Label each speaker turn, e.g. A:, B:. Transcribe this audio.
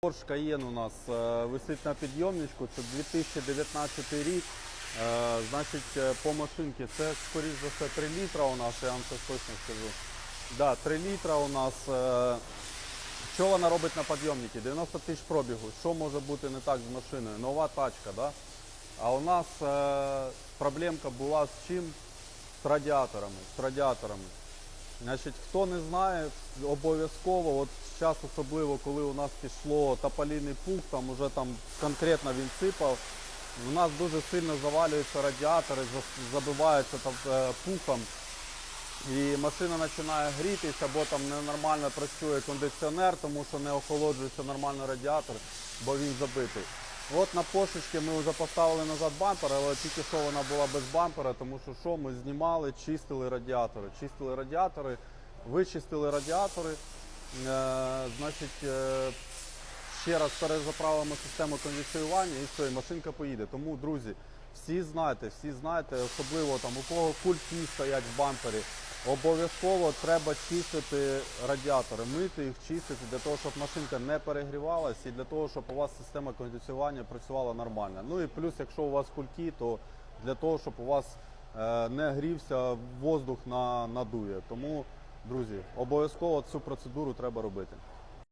A: Porsche Cayenne у нас е, висить на підйомничку, це 2019 рік. Е, Значить, е, по машинці це, скоріш за все, 3 літра у нас, я вам це точно скажу. Да, 3 літра у нас. Що вона робить на підйомнику? 90 тисяч пробігу. Що може бути не так з машиною? Нова тачка, да? А у нас проблемка була з чим? З радіаторами. З радіаторами. Значить, хто не знає, обов'язково, от зараз особливо, коли у нас пішло тополіний пух, там уже там конкретно він сипав, у нас дуже сильно завалюються радіатори, забиваються там, е, пухом. І машина починає грітися, або там ненормально працює кондиціонер, тому що не охолоджується нормально радіатор, бо він забитий. От на пошечки ми вже поставили назад бампер, але тільки що вона була без бампера, тому що що ми знімали, чистили радіатори. Чистили радіатори, вичистили радіатори. Е, значить, е, ще раз перезаправимо систему кондиціювання і все, і машинка поїде. Тому, друзі, всі знаєте, всі знаєте, особливо там у кого кульки стоять в бампері. Обов'язково треба чистити радіатори, мити їх, чистити для того, щоб машинка не перегрівалась і для того, щоб у вас система кондиціювання працювала нормально. Ну і плюс, якщо у вас кульки, то для того, щоб у вас е, не грівся воздух на надує. Тому, друзі, обов'язково цю процедуру треба робити.